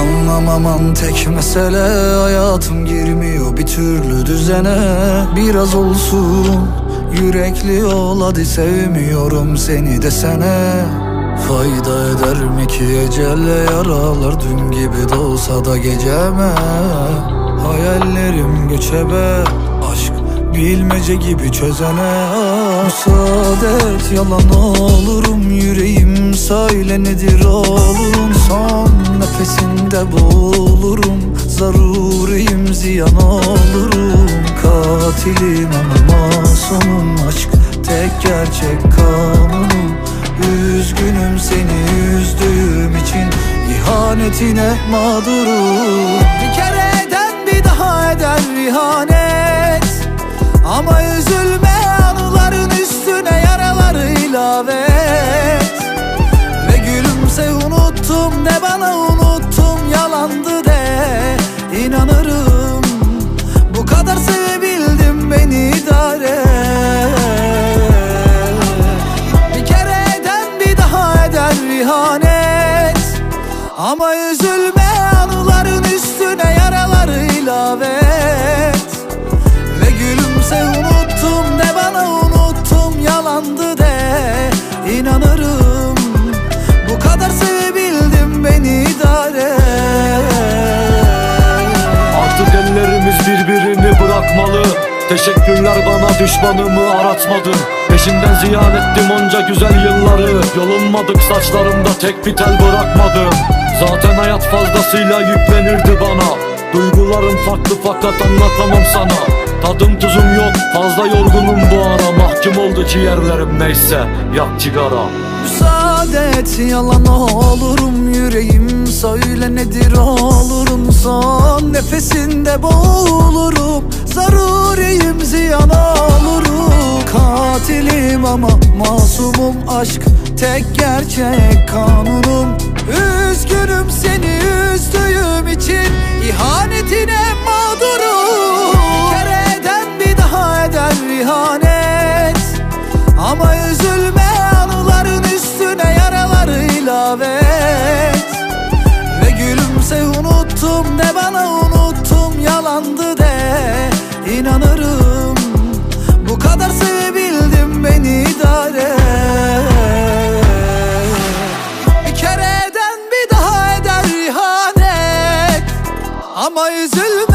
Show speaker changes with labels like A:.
A: Anlamaman tek mesele Hayatım girmiyor bir türlü düzene. Biraz olsun yürekli ol hadi sevmiyorum seni desene. Fayda eder mi ki ecelle yaralar Dün gibi de olsa da geceme? Hayallerim göçebe Aşk bilmece gibi çözene. Müsaade et yalan olurum Yüreğim söyle nedir olurum Son boğulurum Zaruriyim ziyan olurum. Katilim ama masumum Aşk tek gerçek kanunum. Üzgünüm seni üzdüğüm için ihanetine mağdurum. Bir kere eden bir daha eder ihanet Ama İnanırım. Bu kadar sevebildim beni idare. Et Bir kere eden bir daha eder ihanet. Ama üzülme anıların üstüne yaraları ilave et Ve gülümse unuttum de bana unuttum yalandı de. İnanırım
B: Teşekkürler bana düşmanımı aratmadın. Peşinden ziyan ettim onca güzel yılları. Yolunmadık saçlarımda tek bir tel bırakmadım. Zaten hayat fazlasıyla yüklenirdi bana. Duygularım farklı fakat anlatamam sana. Tadım tuzum yok fazla yorgunum bu ara. Mahkum oldu ciğerlerim neyse yak sigara
A: Müsaade et yalan olurum. Yüreğim Söyle nedir olurum. Son nefesinde boğulurum Ziyan olurum Katilim ama masumum aşk tek gerçek kanunum. Üzgünüm seni üzdüğüm için ihanetine mağdurum. Bir kere eden bir daha eder ihanet. Ama üzülme anıların üstüne yaraları ilave et Ve gülümse unuttum de bana unuttum yalandı de. İnanırım kadar sevebildim beni idare. Et Bir kere eden bir daha eder ihanet. Ama üzülme